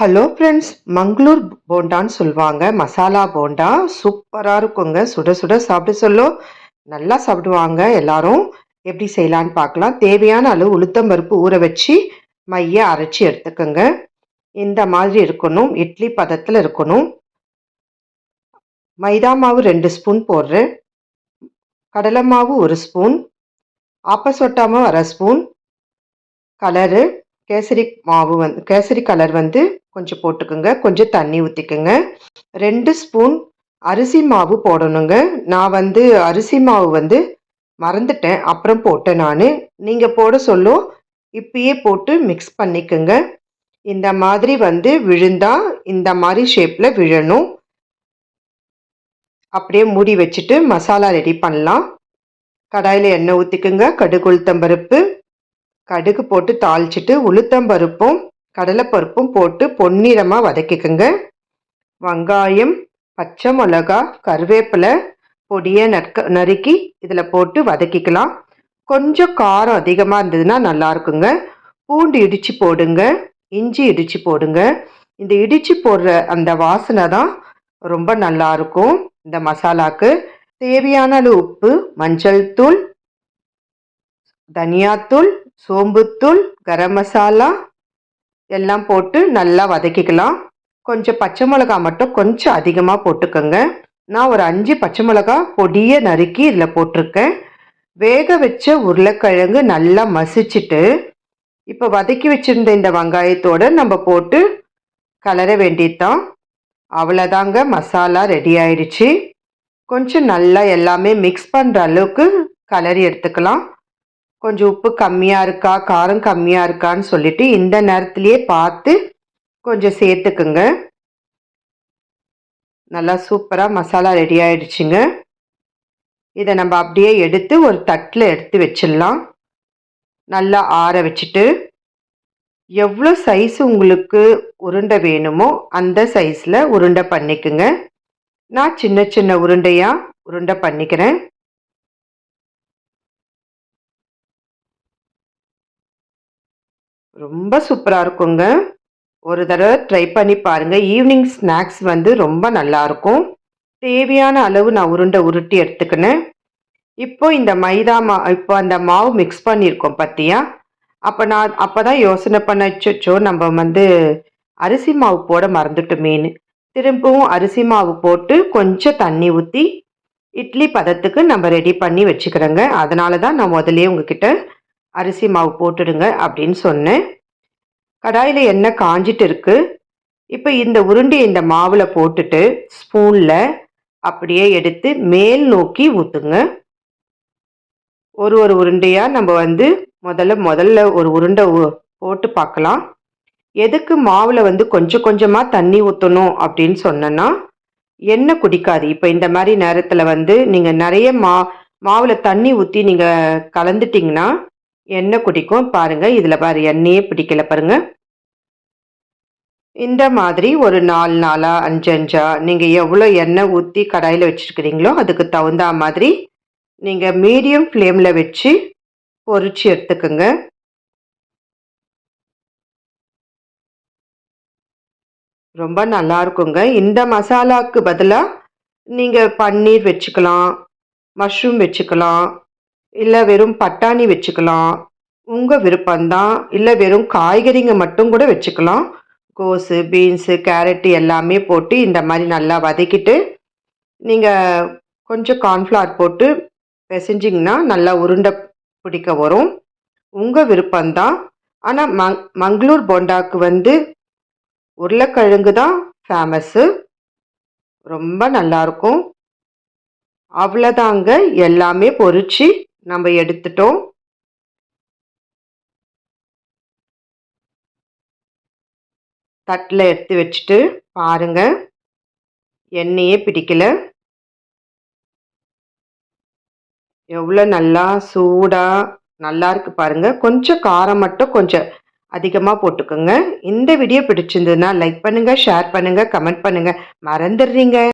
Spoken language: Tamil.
ஹலோ ஃப்ரெண்ட்ஸ் மங்களூர் போண்டான்னு சொல்லுவாங்க மசாலா போண்டா சூப்பராக இருக்குங்க. சுட சுட சாப்பிட சொல்லோ. நல்லா சாப்பிடுவாங்க எல்லாரும். எப்படி செய்யலான்னு பார்க்கலாம். தேவையான அளவு உளுத்தம் பருப்பு ஊற வச்சு மைய அரைச்சி எடுத்துக்கோங்க. இந்த மாதிரி இருக்கணும். இட்லி பதத்தில் இருக்கணும். மைதா மாவு ரெண்டு ஸ்பூன் போடுறேன். கடலை மாவு ஒரு ஸ்பூன் ஆப்பசொட்டாமல் அரை ஸ்பூன் கலரு கேசரி மாவு வந்து கேசரி கலர் வந்து கொஞ்சம் போட்டுக்கோங்க. கொஞ்சம் தண்ணி ஊற்றிக்கோங்க ரெண்டு ஸ்பூன் அரிசி மாவு போடணுங்க. நான் வந்து அரிசி மாவு வந்து மறந்துட்டேன். அப்புறம் போட்டேன் நான். நீங்கள் போட சொல்லும். இப்பயே போட்டு மிக்ஸ் பண்ணிக்கோங்க. இந்த மாதிரி வந்து விழுந்தா இந்த மாதிரி ஷேப்பில் விழணும். அப்படியே மூடி வச்சுட்டு மசாலா ரெடி பண்ணலாம். கடாயில் எண்ணெய் ஊற்றிக்குங்க கடுகு உளுத்தம்பருப்பு கடுகு போட்டு தாளிச்சிட்டு உளுத்தம்பருப்பும் கடலைப்பருப்பும் போட்டு பொன்னிறமாக வதக்கிக்கோங்க. வெங்காயம் பச்சை மிளகா கருவேப்பிலை பொடியை நற்க நறுக்கி இதில் போட்டு வதக்கிக்கலாம். கொஞ்சம் காரம் அதிகமாக இருந்ததுன்னா நல்லா இருக்குங்க. பூண்டு இடித்து போடுங்க. இஞ்சி இடித்து போடுங்க. இந்த இடித்து போடுற அந்த வாசனை தான் ரொம்ப நல்லாயிருக்கும் இந்த மசாலாவுக்கு தேவையான அளவு உப்பு மஞ்சள் தூள் தனியாத்தூள் சோம்புத்தூள் கரம் மசாலா எல்லாம் போட்டு நல்லா வதக்கிக்கலாம். கொஞ்சம் பச்சை மிளகா மட்டும் கொஞ்சம் அதிகமாக போட்டுக்கோங்க. நான் ஒரு அஞ்சு பச்சை மிளகா பொடியை நறுக்கி இதில் போட்டிருக்கேன். வேக வச்ச உருளைக்கிழங்கு நல்லா மசிச்சுட்டு இப்போ வதக்கி வச்சுருந்த இந்த வெங்காயத்தோடு நம்ம போட்டு கலர வேண்டியதுதான். அவ்வளோதாங்க மசாலா ரெடி ஆயிடுச்சு. கொஞ்சம் நல்லா எல்லாமே மிக்ஸ் பண்ணுற அளவுக்கு கலரி எடுத்துக்கலாம். கொஞ்சம் உப்பு கம்மியாக இருக்கா? காரம் கம்மியாக இருக்கான்னு சொல்லிட்டு இந்த நேரத்துலையே பார்த்து கொஞ்சம் சேர்த்துக்குங்க. நல்லா சூப்பராக மசாலா ரெடி ஆயிடுச்சுங்க. இதை நம்ம அப்படியே எடுத்து ஒரு தட்டில் எடுத்து வச்சிடலாம். நல்லா ஆற வச்சுட்டு எவ்வளோ சைஸ் உங்களுக்கு உருண்டை வேணுமோ அந்த சைஸில் உருண்டை பண்ணிக்குங்க. நான் சின்ன சின்ன உருண்டையாக உருண்டை பண்ணிக்கிறேன். ரொம்ப சூப்பராக இருக்குங்க. ஒரு தடவை ட்ரை பண்ணி பாருங்கள் ஈவினிங் ஸ்நாக்ஸ் வந்து ரொம்ப நல்லாயிருக்கும் தேவையான அளவு நான் உருண்டை உருட்டி எடுத்துக்கினேன். இப்போ இந்த மைதா மா இப்போ அந்த மாவு மிக்ஸ் பண்ணியிருக்கோம் பார்த்தியா அப்போ நான் அப்போ தான் யோசனை பண்ண வச்சோ நம்ம வந்து அரிசி மாவு போட மீன் திரும்பவும் அரிசி மாவு போட்டு கொஞ்சம் தண்ணி ஊற்றி இட்லி பதத்துக்கு நம்ம ரெடி பண்ணி வச்சுக்கிறோங்க. அதனால தான் நான் முதலே உங்ககிட்ட அரிசி மாவு போட்டுடுங்க அப்படின்னு சொன்னேன். கடாயில் எண்ணெய் காஞ்சிட்டு இருக்கு. இப்போ இந்த உருண்டையை இந்த மாவில் போட்டுட்டு ஸ்பூனில் அப்படியே எடுத்து மேல் நோக்கி ஊற்றுங்க ஒரு ஒரு உருண்டையாக நம்ம வந்து முதல்ல முதல்ல ஒரு உருண்டை போட்டு பார்க்கலாம். எதுக்கு மாவில் வந்து கொஞ்சம் கொஞ்சமாக தண்ணி ஊற்றணும் அப்படின்னு சொன்னேன்னா எண்ணெய் குடிக்காது. இப்போ இந்த மாதிரி நேரத்தில் வந்து நீங்கள் நிறைய மா மாவில் தண்ணி ஊற்றி நீங்கள் கலந்துட்டிங்கன்னா எண்ணெய் குடிக்கும். பாருங்கள் இதில் பாரு எண்ணெயே பிடிக்கல பாருங்க. இந்த மாதிரி ஒரு நாலு நாளா அஞ்சு அஞ்சா நீங்கள் எவ்வளோ எண்ணெய் ஊற்றி கடாயில் வச்சுருக்கிறீங்களோ அதுக்கு தகுந்த மாதிரி நீங்கள் மீடியம் ஃப்ளேமில் வச்சு பொறிச்சு எடுத்துக்கோங்க. ரொம்ப நல்லா இருக்குங்க. இந்த மசாலாவுக்கு பதிலாக நீங்கள் பன்னீர் வச்சுக்கலாம் மஷ்ரூம் வச்சுக்கலாம் இல்லை வெறும் பட்டாணி வச்சுக்கலாம். உங்கள் விருப்பம்தான். இல்லை வெறும் காய்கறிங்க மட்டும் கூட வச்சுக்கலாம். கோஸு பீன்ஸு கேரட்டு எல்லாமே போட்டு இந்த மாதிரி நல்லா வதக்கிட்டு நீங்கள் கொஞ்சம் கார்ன்ஃப்ளவர் போட்டு பிசைஞ்சிங்கன்னா நல்லா உருண்டை பிடிக்க வரும். உங்கள் விருப்பம்தான். ஆனால் மங் மங்களூர் போண்டாவுக்கு வந்து உருளைக்கிழங்கு தான் ஃபேமஸ்ஸு ரொம்ப நல்லாயிருக்கும் அவ்வளோதாங்க. எல்லாமே பொறிச்சு நம்ம எடுத்துட்டோம். தட்டில் எடுத்து வச்சுட்டு பாருங்க. எண்ணெயே பிடிக்கல. எவ்வளோ நல்லா சூடாக நல்லா இருக்கு பாருங்க. கொஞ்சம் காரம் மட்டும் கொஞ்சம் அதிகமாக போட்டுக்கோங்க. இந்த வீடியோ பிடிச்சிருந்ததுன்னா லைக் பண்ணுங்கள் ஷேர் பண்ணுங்கள் கமெண்ட் பண்ணுங்கள் மறந்துடுறீங்க.